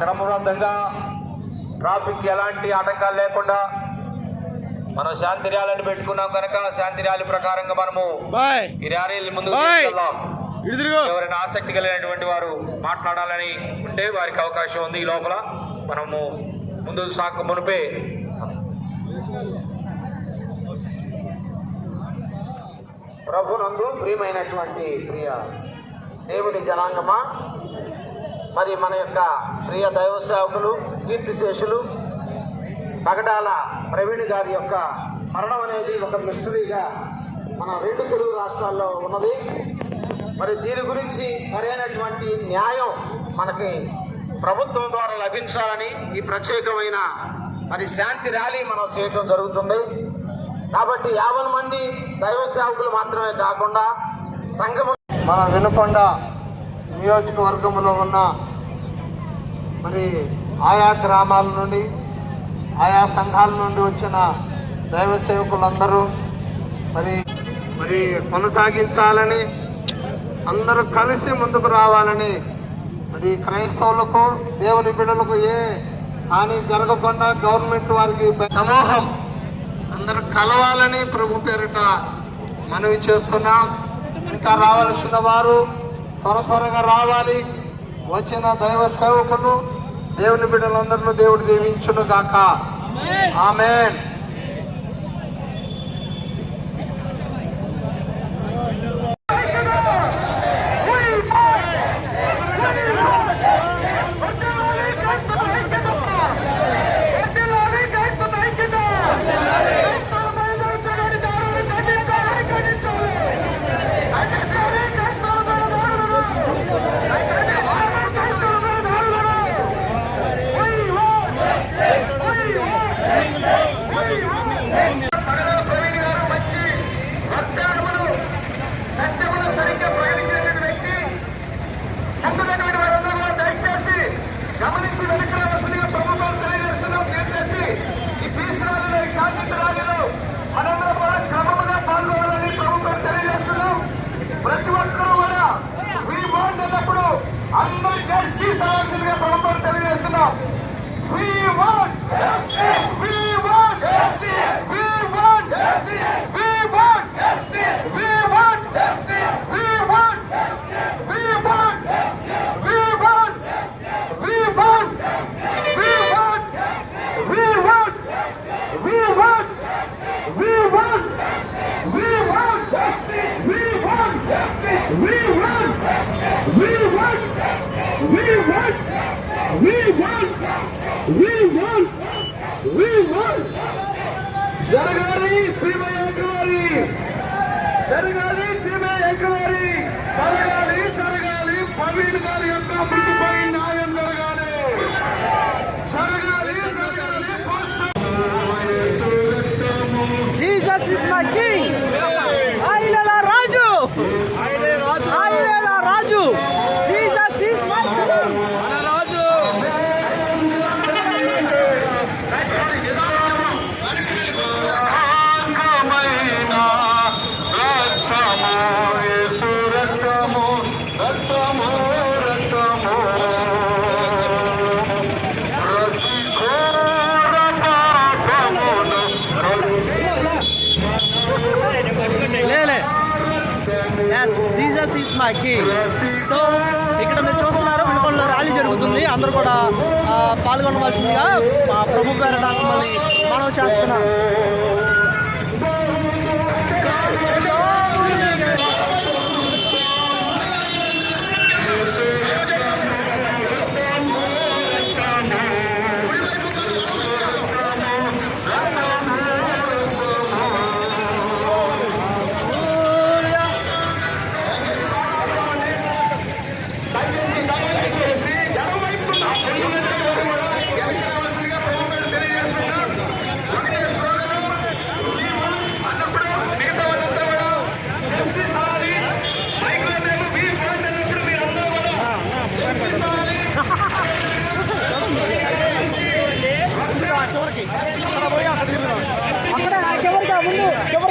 క్రమబద్ధంగా ట్రాఫిక్ ఎలాంటి ఆటంకాలు లేకుండా మనం శాంతి ర్యాలీని పెట్టుకున్నాం కనుక శాంతి ర్యాలీ ప్రకారంగా మనము ఈ ర్యాలీని ముందుకు ఇటు తిరుగు. ఎవరైనా ఆసక్తి కలిగినటువంటి వారు మాట్లాడాలని ఉంటే వారికి అవకాశం ఉంది. ఈ లోపల మనము ముందుకు సాక మునిపే ప్రభునందు ప్రియమైనటువంటి ప్రియ దేవుని జనాంగమా? మరి మన యొక్క ప్రియ దైవ సేవకులు కీర్తిశేషులు పగడాల ప్రవీణ్ గారి యొక్క మరణం అనేది ఒక మిస్టరీగా మన రెండు తెలుగు రాష్ట్రాల్లో ఉన్నది. మరి దీని గురించి సరైనటువంటి న్యాయం మనకి ప్రభుత్వం ద్వారా లభించాలని ఈ ప్రత్యేకమైన మరి శాంతి ర్యాలీ మనం చేయటం జరుగుతుంది. కాబట్టి యాభై మంది దైవ సేవకులు మాత్రమే కాకుండా సంఘము మన వినుకొండ నియోజకవర్గంలో ఉన్న మరి ఆయా గ్రామాల నుండి ఆయా సంఘాల నుండి వచ్చిన దైవ సేవకులందరూ మరి మరి కొనసాగించాలని అందరూ కలిసి ముందుకు రావాలని మరి క్రైస్తవులకు దేవుని బిడ్డలకు ఏ హాని జరగకుండా గవర్నమెంట్ వారికి సమూహం అందరూ కలవాలని ప్రభు పేరిట మనవి చేస్తున్నాం. ఇంకా రావాల్సిన వారు త్వర త్వరగా రావాలి. వచ్చిన దైవ సేవకులు దేవుని బిడ్డలందరినీ దేవుడు దీవించును గాక ఆమెన్. Woo! జీసస్ సో ఇక్కడ మీరు చూస్తున్నారు వినుకొండలో ర్యాలీ జరుగుతుంది. అందరూ కూడా ఆ, పాల్గొనవలసిందిగా ప్రభు పేరట మళ్ళీ మనవి చేస్తున్నాం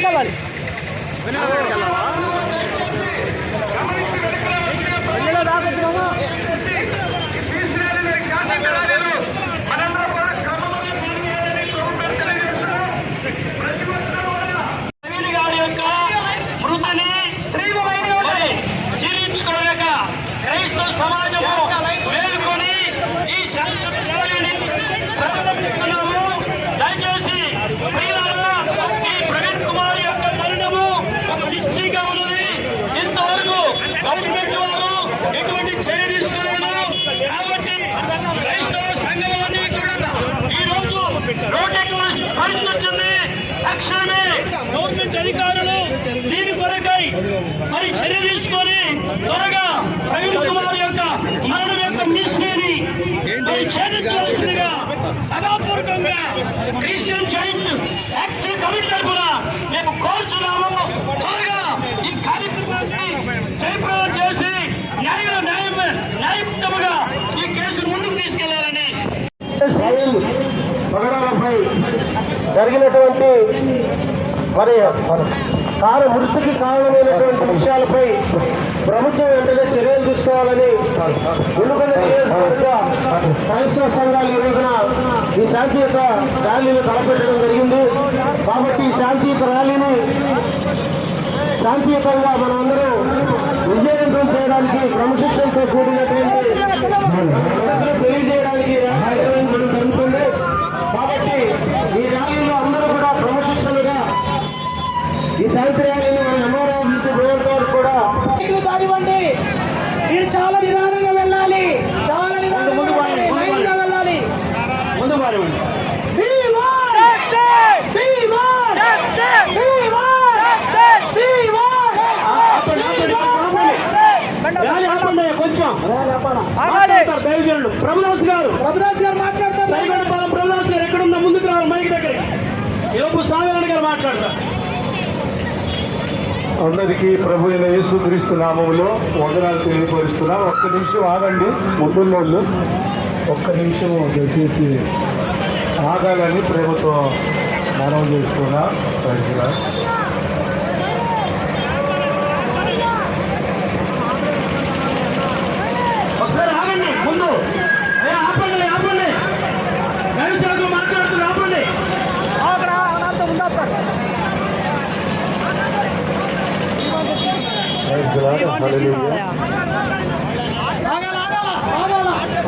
ముందు చివరికి వెళ్ళాలి వెళ్ళలో దాకొచ్చినామా తక్షణమే గవర్నమెంట్ అధికారులు దీని కొరకై మరి చర్య తీసుకొని త్వరగా ప్రవీణ్ కుమార్ యొక్క మరణం యొక్క మిస్టరీని మరి ఛేదించవలసిందిగా సభాపూర్వకంగా క్రిస్టియన్ జైంట్ యాక్సీ కమిటీ తరఫున మేము కోరుచున్నాము. త్వరగా ఈ కార్యక్రమాన్ని జయప్రదం చేసి న్యాయ న్యాయం ఈ కేసును ముందుకు తీసుకెళ్ళాలని పగడాలపై జరిగినటువంటి మరి కారు మృతికి కారణమైనటువంటి విషయాలపై ప్రభుత్వం వెంటనే చర్యలు తీసుకోవాలని క్రైస్తవ సంఘాలు ఈ రోజున ఈ శాంతియుత ర్యాలీని తలపెట్టడం జరిగింది. కాబట్టి ఈ శాంతియుత ర్యాలీని శాంతియుతంగా మనమందరం విజయవంతం చేయడానికి క్రమశిక్షణతో కూడినటువంటి తెలియజేయడానికి జరుగుతుంది. ప్రభుదాస్ గారు. ప్రభుదాస్ గారు మాట్లాడతారు. సరిగొండపాలెం ప్రభుదాస్ గారు ఎక్కడున్నా ముందుకు రావాలి మైక్ దగ్గరికి. ఈలోపు సాగరణ గారు మాట్లాడతారు. అందరికీ ప్రభు అయిన యేసుక్రీస్తు నామములో వందనాలు తెలియపరుస్తున్నాం. ఒక్క నిమిషం ఆగండి ముందున్నోళ్ళు ఒక్క నిమిషం దయచేసి ఆగాలని ప్రేమతో మనం చేస్తున్నా.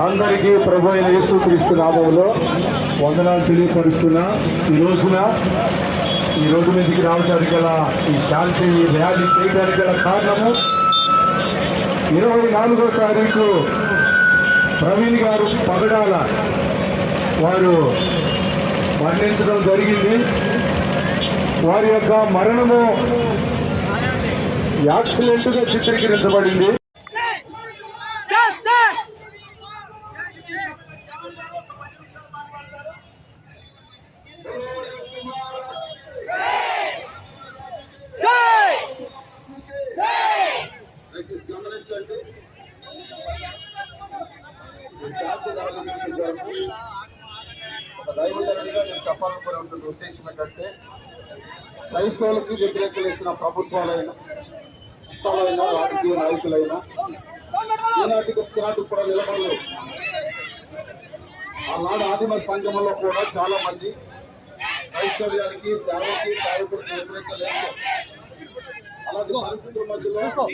అందరికీ ప్రభు అయిన యేసుక్రీస్తు నామంలో వందనాలు తెలియపరుస్తున్నా. ఈ రోజున ఈ రోజు మీదకి రావడానికి గల ఈ శాంతి వ్యాధి చేయడానికి గల కారణము ఇరవై నాలుగో తారీఖు ప్రవీణ్ గారు పగడాల వారు మరణించడం జరిగింది. వారి యొక్క మరణము యాక్సిడెంట్గా చిత్రీకరించబడింది Justice! చెప్పాలనుకునే ఉద్దేశం ఏంటంటే క్రైస్తవులకు వ్యతిరేకలు ఇచ్చిన ప్రభుత్వాలైన చట్టాలైన రాజకీయ నాయకులైన ఈనాటికి ఈనాటికి కూడా నిలబడలేదు. ఆనాడు ఆదిమ సంఘంలో కూడా చాలా మంది ఐశ్వర్యానికి సేవకి సేవకుడికి వ్యతిరేకలు అలాంటి పరిస్థితుల మధ్యలో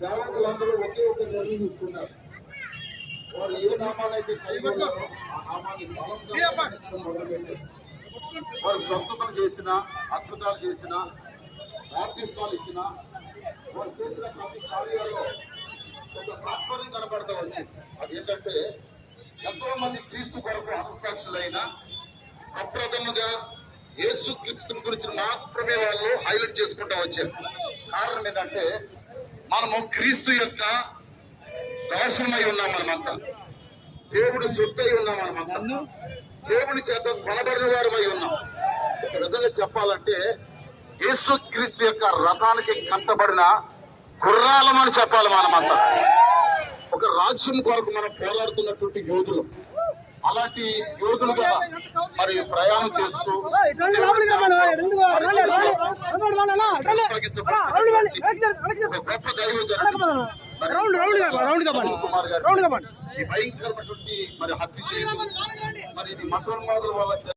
సేవకులందరూ ఒకే ఒక చదువు ఇస్తున్నారు వారు ఏ కలిగి నామాన్ని బలంగా మొదలుపెట్టారు. వారు స్వస్థతలు చేసిన అద్భుతాలు చేసిన బాప్తిస్తాలు ఇచ్చిన వారు చేసిన ప్రతి కార్యాల్లో ఒక కనబడతా వచ్చింది అది ఏంటంటే ఎంతో మంది క్రీస్తు కొరకు హతసాక్షులైన అప్రథముగా యేసు క్రీస్తు గురించి మాత్రమే వాళ్ళు హైలైట్ చేసుకుంటా వచ్చారు కారణం ఏంటంటే మనము క్రీస్తు యొక్క దాసులమై ఉన్నాం మనమంతా దేవుడి సొత్తై ఉన్నాం మనమంతా దేవుని చేత కొనబడిన వారమై ఉన్నాం ఒక విధంగా చెప్పాలంటే యేసు క్రీస్తు యొక్క రథానికి కట్టబడిన గుర్రాలమని చెప్పాలి మనమంతా ఒక రాజ్యం కొరకు మనం పోరాడుతున్నటువంటి యోధులు అలాంటి యోధులుగా మరి ప్రయాణం చేస్తూ గొప్ప మరి రౌండ్ రౌండ్ రౌండ్గా రౌండ్గా భయంకరమైనటువంటి మరి హత్య చేయడం మరి ఇది మతోన్మాదుల వల్ల